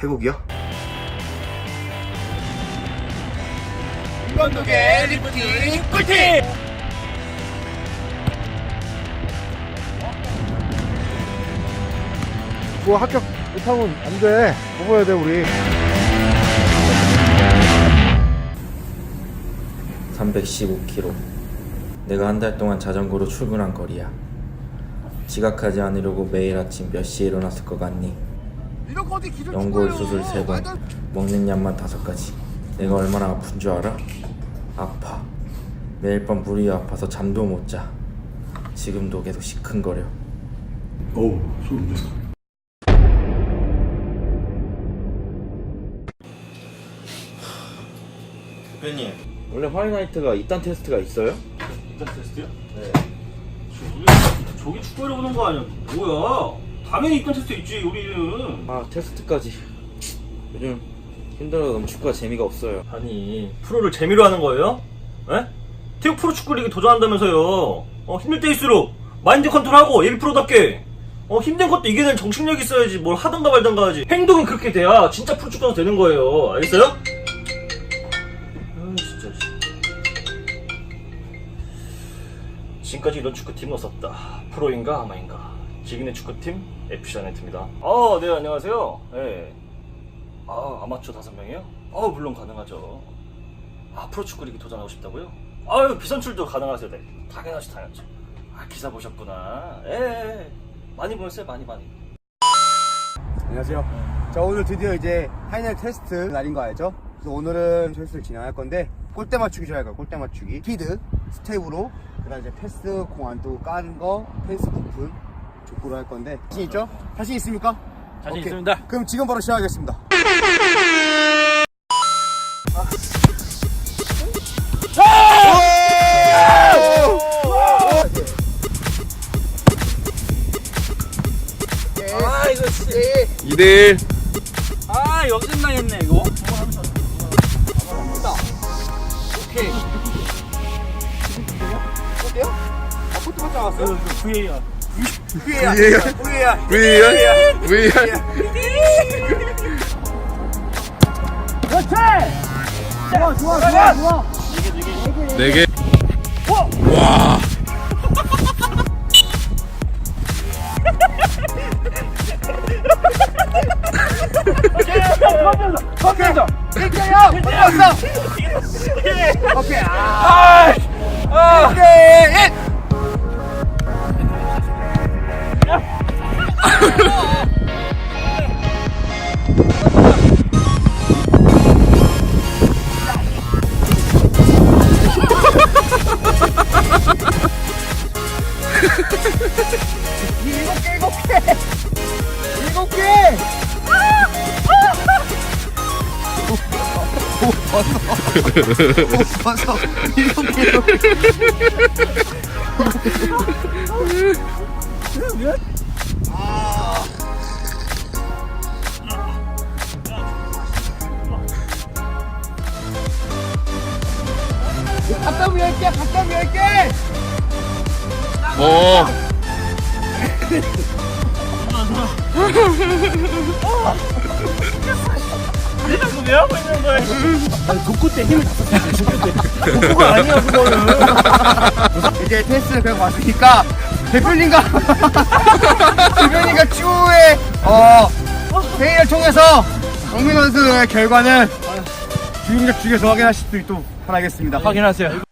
태국이요? 감독의 리프팅 꿀팁! 그거 합격 못하면 안 돼. 먹어야 돼, 우리. 315km. 내가 한 달 동안 자전거로 출근한 거리야. 지각하지 않으려고 매일 아침 몇 시에 일어났을 것 같니? 연골 수술 세 번, 먹는 약만 다섯 가지. 내가 얼마나 아픈 줄 알아? 아파. 매일 밤 무리 아파서 잠도 못 자. 지금도 계속 시큰거려. 어우, 좋은데. 대표님, 원래 화이나이트가 이딴 테스트가 있어요? 일단 테스트요? 네. 저기, 저기 축구하러 오는 거 아니야? 뭐야? 당연히 입단 테스트 있지, 우리는. 아 테스트까지. 요즘 힘들어서 너무 축구가 재미가 없어요. 아니, 프로를 재미로 하는 거예요? 에? 태국 프로 축구 리그 도전한다면서요. 어, 힘들 때일수록 마인드 컨트롤하고 예비 프로답게. 어, 힘든 것도 이겨낼 정신력 있어야지. 뭘 하던가 말던가 하지. 행동이 그렇게 돼야 진짜 프로 축구가 되는 거예요. 알겠어요? 아, 진짜. 씨. 지금까지 이런 축구 팀은 없었다. 프로인가 아마인가. 지금의 축구팀 FC 아네트입니다. 아, 네 안녕하세요. 네. 아 아마추어 다섯 명이요? 아 물론 가능하죠. 아 프로 축구 리그 도전하고 싶다고요? 아유 비선출도 가능하세요. 네. 당연하지 당연하죠. 아 기사 보셨구나. 예, 예. 예. 많이 보였어요 많이 많이. 안녕하세요. 자, 오늘 드디어 이제 파이널 테스트 날인 거 알죠? 그래서 오늘은 테스트를 진행할 건데, 골대 맞추기 줄 알까요? 골대 맞추기. 피드, 스텝으로, 그 다음 이제 패스, 공 안도 까는 거, 패스 오픈, 족구로 할 건데, 자신 있죠? 자신 있습니까? 자신 오케이. 있습니다. 그럼 지금 바로 시작하겠습니다. 아 이거 진짜. 2대1. 아 역전 당했네 이거. 오케이. 어때요? 아, 포트 맞지 않았어요? VAR. VAR. VAR. VR. VR. 좋아, 좋아, 좋아, 좋아. 4개. 와. 컨텐츠! 1대0! 끝났어! 오케이, 아. 벗어 일곱 개 갖다 위할게 갖다 위할게 어. 왜 하고 있는 거야? 아니 독구 때 힘을 다 썼어. 독구 때. 독구가 아니야 그거는. 이제 테스트를 그냥 왔으니까 대표님과 대표님과 추후에 어 회의를 통해서 정민 선수의 결과는 주인적 측에서 확인하실 수 있도록 바라겠습니다. 확인하세요.